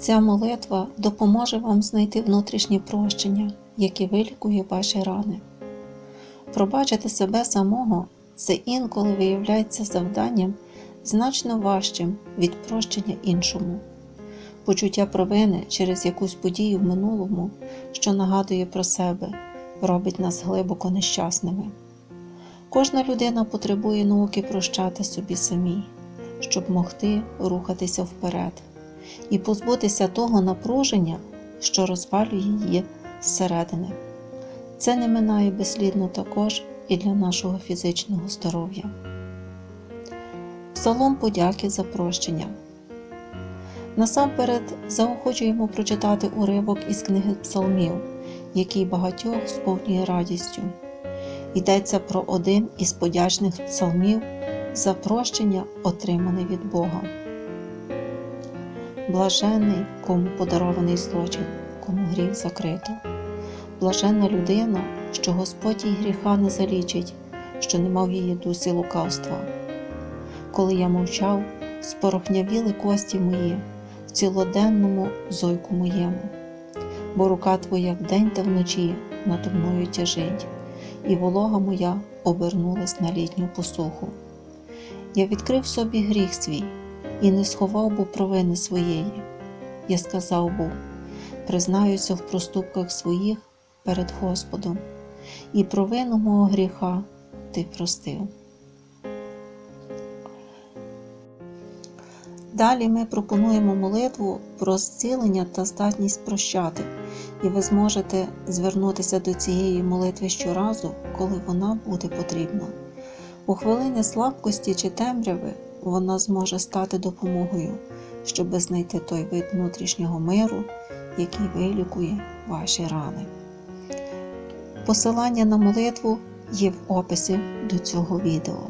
Ця молитва допоможе вам знайти внутрішнє прощення, яке вилікує ваші рани. Пробачити себе самого це інколи виявляється завданням значно важчим від прощення іншому. Почуття провини через якусь подію в минулому, що нагадує про себе, робить нас глибоко нещасними. Кожна людина потребує науки прощати собі самій, щоб могти рухатися вперед і позбутися того напруження, що розвалює її зсередини. Це не минає безслідно також і для нашого фізичного здоров'я. Псалом подяки за прощення. Насамперед заохочуємо прочитати уривок із книги Псалмів, який багатьох сповнює радістю. Йдеться про один із подячних псалмів за прощення, отримане від Бога. Блажений, кому подарований злочин, кому гріх закрито. Блаженна людина, що Господь їй гріха не залічить, що не мав її дусі лукавства. Коли я мовчав, спорохнявіли кості мої в цілоденному зойку моєму, бо рука твоя вдень та вночі надо мною тяжить, і волога моя обернулась на літню посуху. Я відкрив собі гріх свій і не сховав бо провини своєї. Я сказав був, признаюся в проступках своїх перед Господом, і провину мого гріха ти простив. Далі ми пропонуємо молитву про зцілення та здатність прощати, і ви зможете звернутися до цієї молитви щоразу, коли вона буде потрібна. У хвилини слабкості чи темряви вона зможе стати допомогою, щоби знайти той вид внутрішнього миру, який вилікує ваші рани. Посилання на молитву є в описі до цього відео.